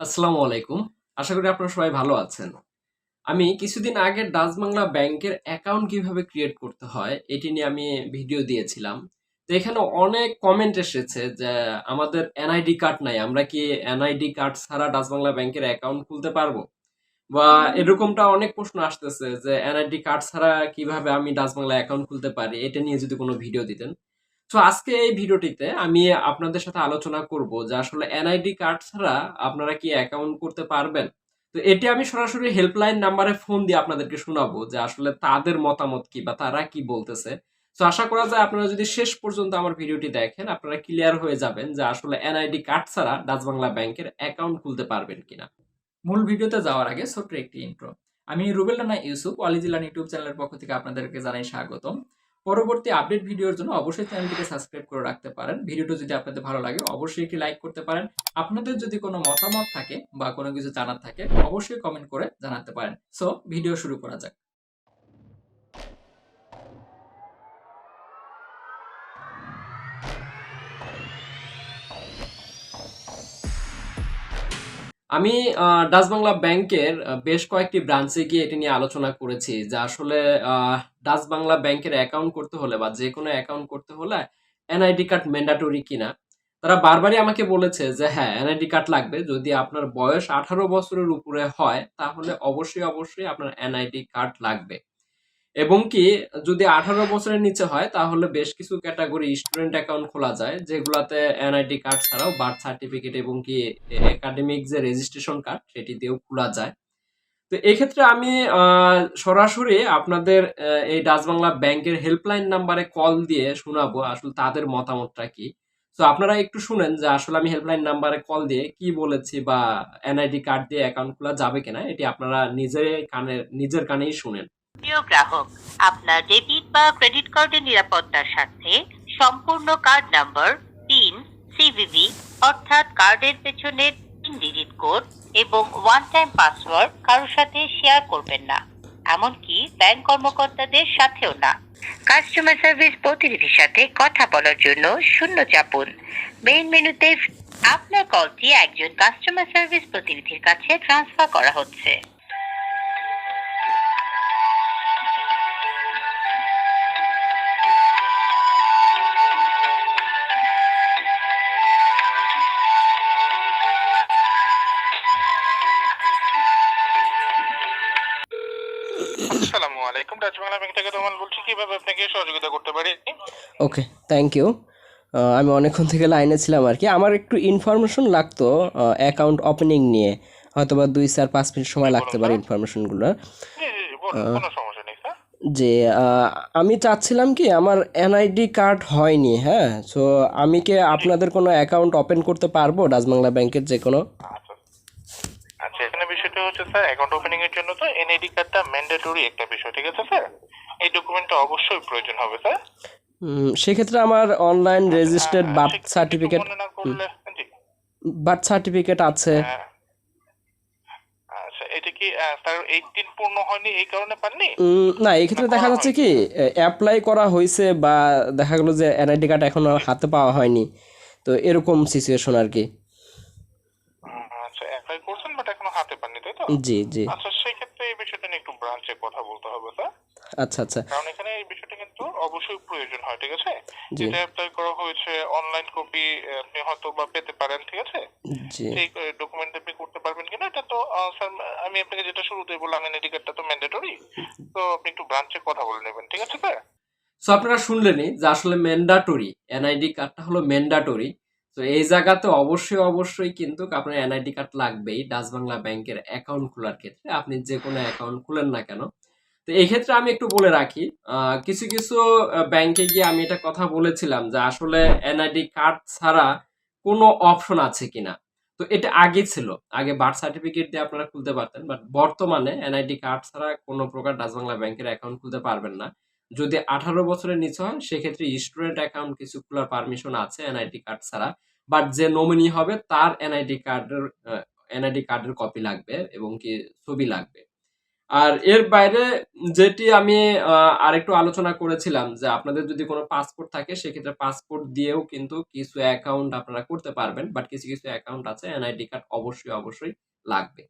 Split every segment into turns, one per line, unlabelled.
আসসালামু আলাইকুম। আশা করি আপনারা সবাই ভালো আছেন। আমি কিছুদিন আগে ডাচ বাংলা ব্যাংকের অ্যাকাউন্ট কীভাবে ক্রিয়েট করতে হয়, এটি নিয়ে আমি ভিডিও দিয়েছিলাম। তো এখানে অনেক কমেন্ট এসেছে যে, আমাদের এনআইডি কার্ড নাই, আমরা কি এনআইডি কার্ড ছাড়া ডাচ বাংলা ব্যাংকের অ্যাকাউন্ট খুলতে পারব? বা এরকমটা অনেক প্রশ্ন আসতেছে যে এনআইডি কার্ড ছাড়া কীভাবে আমি ডাচ বাংলা অ্যাকাউন্ট খুলতে পারি? এটা নিয়ে যদি কোনো ভিডিও দিতেন। তো আজকে এই ভিডিওটিতে আমি আপনাদের সাথে আলোচনা করব যে আসলে এনআইডি কার্ড ছাড়া আপনারা কি অ্যাকাউন্ট করতে পারবেন? তো এটি আমি সরাসরি হেল্পলাইন নাম্বারে ফোন দিয়ে আপনাদেরকে শোনাবো যে আসলে তাদের মতামত কি বা তারা কি বলতেছে। তো আশা করা যায় আপনারা যদি শেষ পর্যন্ত আমার ভিডিওটি দেখেন, আপনারা ক্লিয়ার হয়ে যাবেন যে আসলে এনআইডি কার্ড ছাড়া ডাচ বাংলা ব্যাংকের অ্যাকাউন্ট খুলতে পারবেন কিনা।
মূল ভিডিওতে যাওয়ার আগে ছোট্ট একটি ইন্ট্রো আমি রুবেল রানা ইউসুফ অলিজিলান ইউটিউব চ্যানেলের পক্ষ থেকে আপনাদেরকে জানাই স্বাগতম। পরবর্তী আপডেট ভিডিওর জন্য অবশ্যই চ্যানেলটিকে সাবস্ক্রাইব করে রাখতে পারেন। ভিডিওটি যদি আপনাদের ভালো লাগে, অবশ্যই একটি লাইক করতে পারেন। আপনাদের যদি কোনো মতামত থাকে বা কোনো কিছু জানার থাকে, অবশ্যই কমেন্ট করে জানাতে পারেন। সো ভিডিও শুরু করা যাক।
আমি ডাচ বাংলা ব্যাংকের বেশ কয়েকটি ব্রাঞ্চে গিয়ে এটি নিয়ে আলোচনা করেছি, যে আসলে ডাচ বাংলা ব্যাংকের অ্যাকাউন্ট করতে হলে বা যে কোনো অ্যাকাউন্ট করতে হলে এনআইডি কার্ড ম্যান্ডাটরি কিনা। তারা বারবারই আমাকে বলেছে যে হ্যাঁ এনআইডি কার্ড লাগবে। যদি আপনার বয়স আঠারো বছরের উপরে হয়, তাহলে অবশ্যই অবশ্যই আপনার এনআইডি কার্ড লাগবে। এবং কি যদি আঠারো বছরের নিচে হয়, তাহলে বেশ কিছু ক্যাটাগরি স্টুডেন্ট অ্যাকাউন্ট খোলা যায়, যেগুলাতে এনআইডি কার্ড ছাড়াও বার্থ সার্টিফিকেট এবং কি একাডেমিক যে রেজিস্ট্রেশন কার্ড সেটি দিয়েও খোলা যায়। তো এক্ষেত্রে আমি সরাসরি আপনাদের এই ডাচ বাংলা ব্যাংকের হেল্পলাইন নাম্বারে কল দিয়ে শোনাবো, আসলে তাদের মতামতটা কি? তো আপনারা একটু শুনেন যে আসলে আমি হেল্পলাইন নাম্বারে কল দিয়ে কি বলেছি বা এনআইডি কার্ড দিয়ে অ্যাকাউন্ট খোলা যাবে কিনা, এটি আপনারা নিজের কানে, নিজের কানেই শুনেন।
প্রিয় গ্রাহক, আপনার ডেবিট বা ক্রেডিট কার্ডের নিরাপত্তার স্বার্থে সম্পূর্ণ কার্ড নাম্বার পিন সিভিভি অর্থাৎ কার্ডের পেছনের তিন ডিজিট কোড এবং ওয়ান টাইম পাসওয়ার্ড কারোর সাথে শেয়ার করবেন না। এমনকি ব্যাংক কর্মকর্তাদের সাথেও না। কাস্টমার সার্ভিস প্রতিনিধির সাথে কথা বলার জন্য শূন্য চাপুন। মেইন মেনুতে আপনার কলটি একজন কাস্টমার সার্ভিস প্রতিনিধির কাছে ট্রান্সফার করা হচ্ছে।
আলাইকুম ডাচ ব্যাংক থেকে তোমার বলছি কীভাবে আপনাকে সহযোগিতা করতে পারি?
ওকে থ্যাংক ইউ আমি অনেকক্ষণ থেকে লাইনে ছিলাম আর কি। আমার একটু ইনফরমেশন লাগতো অ্যাকাউন্ট ওপেনিং নিয়ে। হয়তো বা দুই চার পাঁচ মিনিট সময় লাগতে পারে ইনফরমেশনগুলো যে আমি চাচ্ছিলাম কি আমার এনআইডি কার্ড হয়নি হ্যাঁ? সো আমি কি আপনাদের কোনো অ্যাকাউন্ট ওপেন করতে পারব ডাচ বাংলা ব্যাংকের যে কোনো?
বিষয়টা হচ্ছে স্যার অ্যাকাউন্ট ওপেনিং এর জন্য তো এনআইডি কার্ডটা ম্যান্ডেটরি একটা বিষয় ঠিক আছে স্যার এই ডকুমেন্টটা অবশ্যই প্রয়োজন হবে স্যার
সেক্ষেত্রে আমার online registered birth certificate birth certificate আছে।
হ্যাঁ। আচ্ছা এটা কি স্যার এইটিন পূর্ণ হয়নি এই কারণে পাননি?
উম, না এক্ষেত্রে দেখা যাচ্ছে কি অ্যাপ্লাই করা হয়েছে বা দেখা গেলো যে এনআইডি কার্ড এখনও হাতে পাওয়া হয়নি। তো এরকম সিচুয়েশন আর কি।
আচ্ছা অ্যাপ্লাই করছেন এখনও হাতে পাননি তাই তো?
জি জি।
আচ্ছা সেই ক্ষেত্রে এই বিষয়টা নিয়ে একটু ব্রাঞ্চে কথা বলতে হবে স্যার
আচ্ছা আচ্ছা।
কারণ এখানে এই বিষয়টা কিন্তু অবশ্যই প্রয়োজন হয় ঠিক আছে? যেটা অ্যাপ্লাই করা হয়েছে অনলাইন কপি আপনি হয়তো বা পেতে পারেন ঠিক আছে?
জি।
সেই ডকুমেন্ট আপনি করতে পারবেন কিনা এটা তো স্যার আমি আপনাকে যেটা শুরুতে বললাম এনআইডি কার্ডটা তো ম্যান্ডেটরি তো আপনি একটু ব্রাঞ্চে কথা বলে নেবেন ঠিক আছে স্যার
সো আপনারা শুনলেনই যে আসলে ম্যান্ডাটরি এনআইডি কার্ডটা হলো ম্যান্ডাটরি তো এই জায়গাতে অবশ্যই অবশ্যই কিন্তু আপনার এনআইডি কার্ড লাগবেই ডাচ বাংলা ব্যাংকের অ্যাকাউন্ট খোলার ক্ষেত্রে। আপনি যে কোনো অ্যাকাউন্ট খুলেন না কেন। তো এই ক্ষেত্রে আমি একটু বলে রাখি কিছু কিছু ব্যাংকে গিয়ে আমি এটা কথা বলেছিলাম যে আসলে এনআইডি কার্ড ছাড়া কোনো অপশন আছে কিনা। তো এটা আগে ছিল। আগে বার্থ সার্টিফিকেট দিয়ে আপনারা খুলতে পারতেন বাট বর্তমানে এনআইডি কার্ড ছাড়া কোনো প্রকার ডাচ বাংলা ব্যাংকের অ্যাকাউন্ট খুলতে পারবেন না। যদি আঠারো বছরের নিচে হয় সেক্ষেত্রে স্টুডেন্ট অ্যাকাউন্ট কিছু খোলার পারমিশন আছে এনআইডি কার্ড ছাড়া। বাট যে নমিনি হবে, তার এনআইডি কার্ডের এনআইডি কার্ডের কপি লাগবে এবং কি ছবি লাগবে। আর এর বাইরে যেটি আমি আরেকটু আলোচনা করেছিলাম যে আপনাদের যদি কোনো পাসপোর্ট থাকে, সেক্ষেত্রে পাসপোর্ট দিয়েও কিন্তু কিছু অ্যাকাউন্ট আপনারা করতে পারবেন। বাট কিছু কিছু অ্যাকাউন্ট আছে এনআইডি কার্ড অবশ্যই অবশ্যই লাগবে।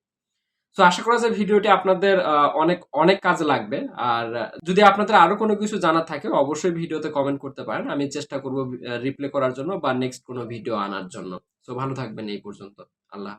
তো আশা করা যায় ভিডিওটি আপনাদের অনেক অনেক কাজে লাগবে। আর যদি আপনাদের আরও কোনো কিছু জানার থাকে, অবশ্যই ভিডিওতে কমেন্ট করতে পারেন। আমি চেষ্টা করব রিপ্লে করার জন্য বা নেক্সট কোনো ভিডিও আনার জন্য। তো ভালো থাকবেন এই পর্যন্ত। আল্লাহ।